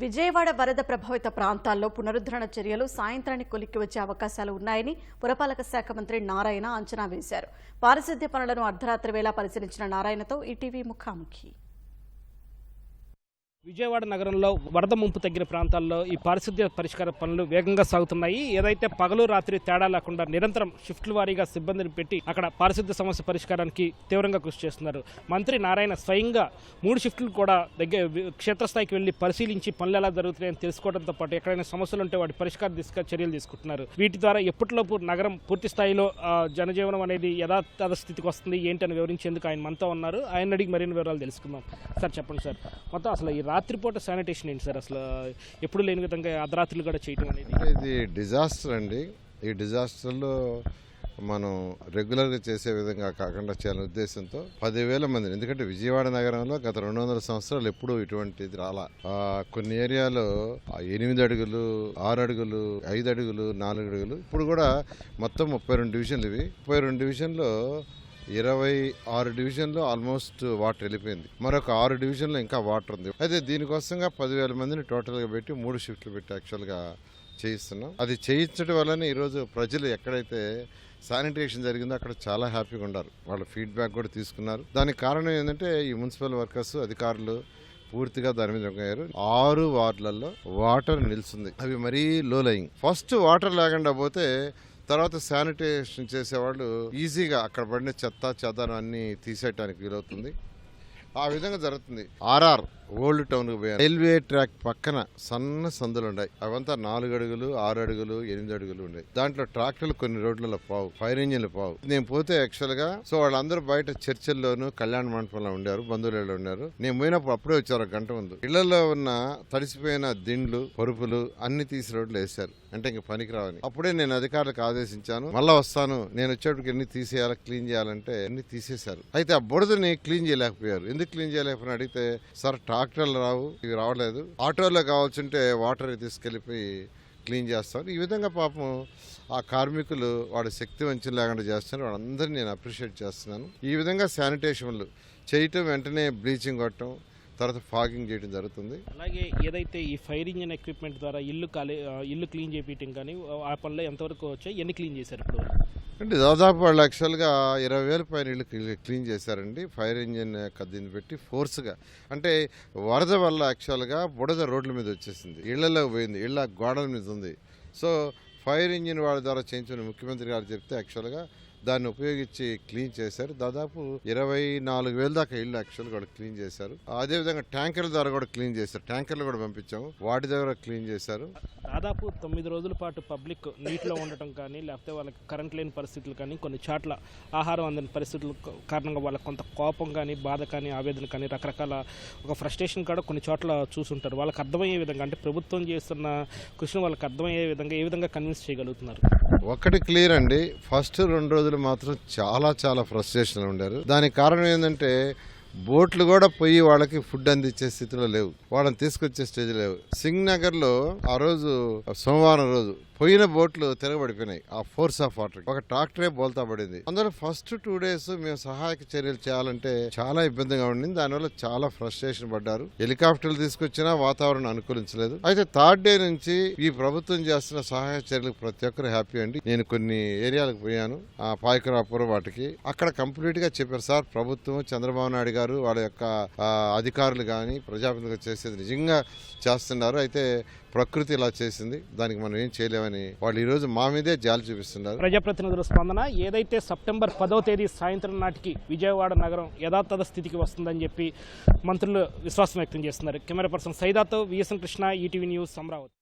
విజయవాడ వరద ప్రభావిత ప్రాంతాల్లో పునరుద్ధరణ చర్యలు సాయంత్రానికి కొలిక్కి వచ్చే అవకాశాలు ఉన్నాయని పురపాలక శాఖ మంత్రి నారాయణ అంచనా వేశారు. పారిశుద్ధ్య పనులను అర్ధరాత్రి వేళ పరిశీలించిన నారాయణతో ఈటీవీ ముఖాముఖి. విజయవాడ నగరంలో వరద ముంపు తగ్గిన ప్రాంతాల్లో ఈ పారిశుద్ధ్య పరిష్కార పనులు వేగంగా సాగుతున్నాయి. ఏదైతే పగలు రాత్రి తేడా లేకుండా నిరంతరం షిఫ్ట్ల వారీగా సిబ్బందిని పెట్టి అక్కడ పారిశుద్ధ్య సమస్య పరిష్కారానికి తీవ్రంగా కృషి చేస్తున్నారు. మంత్రి నారాయణ స్వయంగా మూడు షిఫ్ట్లు కూడా దగ్గర క్షేత్రస్థాయికి వెళ్ళి పరిశీలించి పనులు ఎలా జరుగుతున్నాయని తెలుసుకోవడంతో పాటు ఎక్కడైనా సమస్యలు ఉంటే వాటి పరిష్కార దిశగా చర్యలు తీసుకుంటున్నారు. వీటి ద్వారా ఎప్పటిలోపు నగరం పూర్తి స్థాయిలో జనజీవనం అనేది యథాతథ స్థితికి వస్తుంది ఏంటని వివరించేందుకు ఆయన మనతో ఉన్నారు. ఆయన అడిగి మరిన్ని వివరాలు తెలుసుకుందాం. సార్ చెప్పండి సార్. మొత్తం అసలు ఈ రాత్రిపూట శానిటేషన్ ఏంటి సార్? అసలు ఎప్పుడు లేని విధంగా అర్ధరాత్రులు కూడా చేయటం అనేది? ఇది డిజాస్టర్ అండి. ఈ డిజాస్టర్లో మనం రెగ్యులర్గా చేసే విధంగా కాకుండా చేయాలనే ఉద్దేశంతో పదివేల మంది ఎందుకంటే విజయవాడ నగరంలో గత రెండు వందల సంవత్సరాలు ఎప్పుడూ ఇటువంటిది రాలా. కొన్ని ఏరియాలో ఎనిమిది అడుగులు ఆరు అడుగులు ఐదు అడుగులు నాలుగు అడుగులు ఇప్పుడు కూడా మొత్తం ముప్పై రెండు డివిజన్లు ఇవి. ముప్పై రెండు డివిజన్లో ఇరవై ఆరు డివిజన్లో ఆల్మోస్ట్ వాటర్ వెళ్ళిపోయింది. మరొక ఆరు డివిజన్లో ఇంకా వాటర్ ఉంది. అయితే దీనికోసంగా పదివేల మందిని టోటల్గా పెట్టి మూడు షిఫ్ట్లు పెట్టి యాక్చువల్గా చేయిస్తున్నాం. అది చేయించడం వల్లనే ఈరోజు ప్రజలు ఎక్కడైతే శానిటేషన్ జరిగిందో అక్కడ చాలా హ్యాపీగా ఉన్నారు. వాళ్ళ ఫీడ్బ్యాక్ కూడా తీసుకున్నారు. దానికి కారణం ఏంటంటే ఈ మున్సిపల్ వర్కర్స్ అధికారులు పూర్తిగా దాని మీద అయ్యారు ఆరు వార్డులలో వాటర్ నిలుస్తుంది అవి మరీ లో లయింగ్ ఫస్ట్ వాటర్ లేకుండా పోతే తర్వాత శానిటేషన్ చేసేవాళ్ళు ఈజీగా అక్కడ పడిన చెత్త చెదారం అన్ని తీసేయటానికి వీలవుతుంది. ఆ విధంగా జరుగుతుంది. ఆర్ఆర్ ఓల్డ్ టౌన్ పోయారు రైల్వే ట్రాక్ పక్కన సన్న సందులు ఉన్నాయి అవంతా నాలుగు అడుగులు ఆరు అడుగులు ఎనిమిది అడుగులు ఉన్నాయి దాంట్లో ట్రాక్టర్లు కొన్ని రోడ్లలో పావు. ఫైర్ ఇంజిన్లు పావు. నేను పోతే యాక్చువల్గా సో వాళ్ళందరూ బయట చర్చిల్లోను కళ్యాణ మండపంలో ఉండారు బంధువులలో ఉన్నారు నేను పోయినప్పుడు అప్పుడే వచ్చారు ఒక గంట ముందు. ఇళ్ళలో ఉన్న తడిసిపోయిన దిండ్లు పరుపులు అన్ని తీసి రోడ్లు వేశారు. అంటే ఇంక పనికి రావని. అప్పుడే నేను అధికారులకు ఆదేశించాను. మళ్ళా వస్తాను. నేను వచ్చేటప్పుడు ఎన్ని తీసేయాలి క్లీన్ చేయాలంటే అన్ని తీసేశారు. అయితే ఆ బురదని క్లీన్ చేయలేకపోయారు. ఎందుకు క్లీన్ చేయలేకపోయినా అడిగితే సార్ ట్రాక్టర్లు రావు ఇవి రావలేదు ఆటోలో కావాల్సింటే వాటర్ తీసుకెళ్ళిపోయి క్లీన్ చేస్తారు. ఈ విధంగా పాపం ఆ కార్మికులు వాడి శక్తి వంచన లేకుండా చేస్తున్నారు. వాళ్ళందరినీ నేను అప్రిషియేట్ చేస్తున్నాను. ఈ విధంగా శానిటేషన్లు చేయటం వెంటనే బ్లీచింగ్ కొట్టడం తర్వాత ఫాగింగ్ చేయడం జరుగుతుంది. అలాగే ఏదైతే ఈ ఫైర్ ఇంజిన్ ఎక్విప్మెంట్ ద్వారా ఇల్లు ఆ, ఇల్లు క్లీన్ చేపించడం కానీ ఆ పనులు ఎంతవరకు వచ్చాయి? ఎన్ని క్లీన్ చేశారు ఇప్పుడు అంటే దాదాపు వాళ్ళు యాక్చువల్గా ఇరవై వేల పైన ఇల్లు క్లీ- క్లీన్ చేశారండి. ఫైర్ ఇంజిన్ యొక్క దీన్ని పెట్టి ఫోర్స్గా అంటే వరద వల్ల యాక్చువల్గా బుడద రోడ్ల మీద వచ్చేసింది. ఇళ్ళలో పోయింది. ఇళ్ళ గోడల మీద ఉంది. సో ఫైర్ ఇంజిన్ వాళ్ళ ద్వారా చేయించిన ముఖ్యమంత్రి గారు చెప్తే యాక్చువల్గా దాన్ని ఉపయోగించి క్లీన్ చేశారు. దాదాపు ఇరవై నాలుగు వేల దాకా ఇళ్ళు యాక్చువల్గా కూడా క్లీన్ చేశారు. అదేవిధంగా ట్యాంకర్ల ద్వారా కూడా క్లీన్ చేశారు. ట్యాంకర్లు కూడా పంపించాము. వాటి ద్వారా క్లీన్ చేశారు. దాదాపు తొమ్మిది రోజుల పాటు పబ్లిక్ నీటిలో ఉండటం కానీ లేకపోతే వాళ్ళకి కరెంట్ లేని పరిస్థితులు కానీ కొన్ని చోట్ల ఆహారం అందని పరిస్థితుల కారణంగా వాళ్ళకి కొంత కోపం కానీ బాధ కానీ ఆవేదన కానీ రకరకాల ఒక ఫ్రస్ట్రేషన్ కూడా కొన్ని చోట్ల చూసుంటారు. వాళ్ళకి అర్థమయ్యే విధంగా అంటే ప్రభుత్వం చేస్తున్న కృషిని వాళ్ళకి అర్థమయ్యే విధంగా ఏ విధంగా కన్విన్స్ చేయగలుగుతున్నారు? ఒకటి క్లియర్ అండి. ఫస్ట్ రెండు రోజులు మాత్రం చాలా చాలా ఫ్రస్ట్రేషన్ ఉండారు. దానికి కారణం ఏంటంటే బోట్లు కూడా పోయి వాళ్ళకి ఫుడ్ అందించే స్థితిలో లేవు. వాళ్ళని తీసుకొచ్చే స్టేజ్ లేవు. సింగ్ నగర్లో ఆ రోజు సోమవారం రోజు పోయిన బోట్లు తిరగబడిపోయినాయి. ఆ ఫోర్స్ ఆఫ్ వాటర్. ఒక ట్రాక్టరే బోల్తా పడింది. అందులో ఫస్ట్ టూ డేస్ మేము సహాయక చర్యలు చేయాలంటే చాలా ఇబ్బందిగా ఉండింది. దానివల్ల చాలా ఫ్రస్ట్రేషన్ పడ్డారు. హెలికాప్టర్లు తీసుకొచ్చినా వాతావరణం అనుకూలించలేదు. అయితే థర్డ్ డే నుంచి ఈ ప్రభుత్వం చేస్తున్న సహాయ చర్యలకు ప్రతి ఒక్కరు హ్యాపీ అండి. నేను కొన్ని ఏరియాలకు పోయాను. ఆ పాయకరాపురం వాటికి. అక్కడ కంప్లీట్గా చెప్పారు. సార్ ప్రభుత్వం చంద్రబాబు నాయుడు గారు వాళ్ళ యొక్క అధికారులు కానీ ప్రజాప్రతినిధులు చేసేది నిజంగా చేస్తున్నారు. అయితే ప్రకృతి ఇలా చేసింది దానికి మనం ఏం చేయలేమని వాళ్ళు ఈరోజు మా మీదే జాలి చూపిస్తున్నారు. ప్రజాప్రతినిధుల స్పందన ఏదైతే సెప్టెంబర్ పదవ తేదీ సాయంత్రం నాటికి విజయవాడ నగరం యథాతథ స్థితికి వస్తుందని చెప్పి మంత్రులు విశ్వాసం వ్యక్తం చేస్తున్నారు. Camera person సైదాతో VSN Krishna ETV news Amaravati.